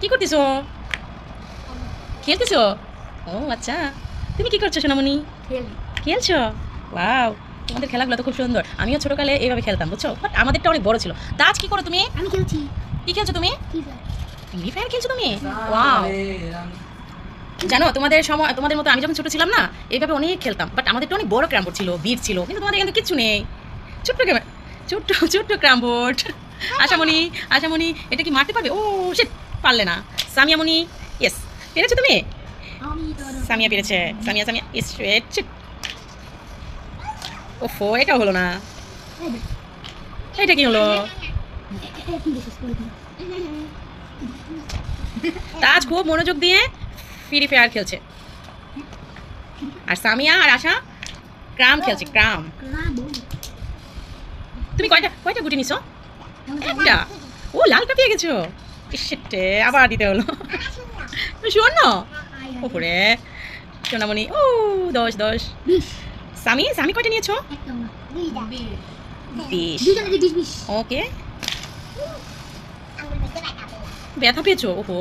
কি করতেছো? খেলতেছো? ও আচ্ছা। তুমি কি করছ সোনামণি? খেলি। খেলছো? ওয়াও তোমাদের খেলাগুলো তো খুব সুন্দর। আমিও ছোটকালে এইভাবে খেলতাম বুঝছ? বাট আমাদেরটা অনেক বড় ছিল। তাজ কি করো তুমি? আমি খেলছি। কি খেলছো তুমি? Free Fire. খেলছো তুমি? ওয়াও। জানো তোমাদের সময় তোমাদের মতো আমি যখন ছোট ছিলাম না এইভাবে অনেক খেলতাম। বাট আমাদেরটা অনেক বড় ক্রামবোর্ড ছিল বিট ছিল কিন্তু তোমাদের কিন্তু কিচ্ছু নেই। ছোট্ট ছোট্ট ছোট্ট ক্রামবোর্ড। আশামণি আশামণি, এটা কি মারতে পারবে? ও সে পারলে না। সামিয়ামণি ইয়েস পেরেছ তুমি? সামিয়া পেরেছে, সামিয়া সামিয়া শিট ওফো, এটা হলো না। এটা কি হলো? তাজ খুব মনোযোগ দিয়ে ফ্রি ফায়ার খেলছে। আর সামিয়া আর আশা ক্রাম খেলছে, ক্রাম। তুমি কয়টা কয়টা গুটি নিছো? একটা ও লালটা পেয়ে গেছো? ইসেটে আবার দিতে হলো। শোন। ওপরে। সোনামণি ও দশ দশ। সামি সামি কয়টা নিয়েছো? বিশ। ওকে। ব্যথা পেয়েছ? ওহো।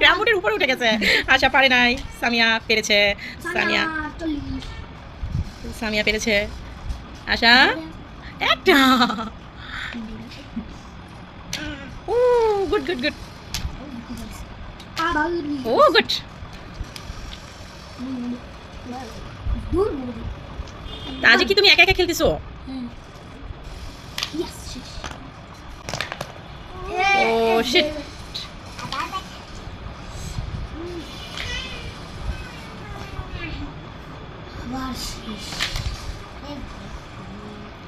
গ্রামবোর্ডের উপরে উঠে গেছে। আশা পারে নাই। সামিয়া পেরেছে। সামিয়া সামিয়া। পেরেছে। আশা? একটা। Oh good good good oh good আজকে কি তুমি একা একা খেলতেছো শেষ ও শিট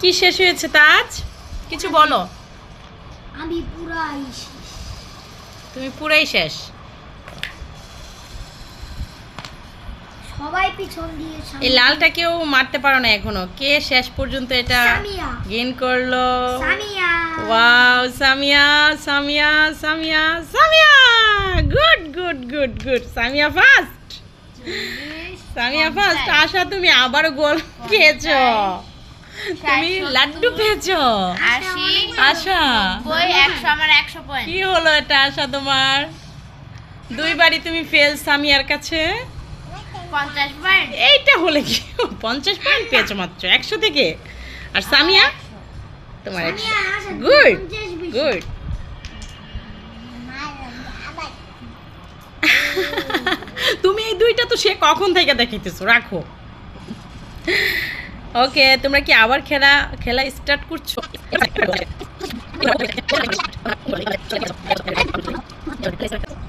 কি শেষ হয়েছে তাজ কিছু বলো আমি তুমি পুরাই শেষ? সবাই পিছন দিয়ে এই লালটা কেউ মারতে পারো না এখনও। কে শেষ পর্যন্ত এটা গেন করল? Samiya. Wow Samiya Samiya Samiya Samiya! Good good good good Samiya first Samiya first Asha তুমি আবার গোল খেয়েছো। তুমি লাড্ডু পেয়েছ আশি। আশা। বই একশো আমার একশো পয়েন্ট কি হলো এটা আশা তোমার? দুইবারই তুমি ফেল সামিয়ার কাছে। পঞ্চাশ পয়েন্ট এইটা হলে কি? পঞ্চাশ পয়েন্ট পেয়েছ মাত্র একশো থেকে। আর সামিয়া? তোমার আসা গুড গুড তুমি এই দুইটা তো সে কখন থেকে দেখিতেছো রাখো। ওকে তোমরা কি আবার খেলা খেলা স্টার্ট করছ?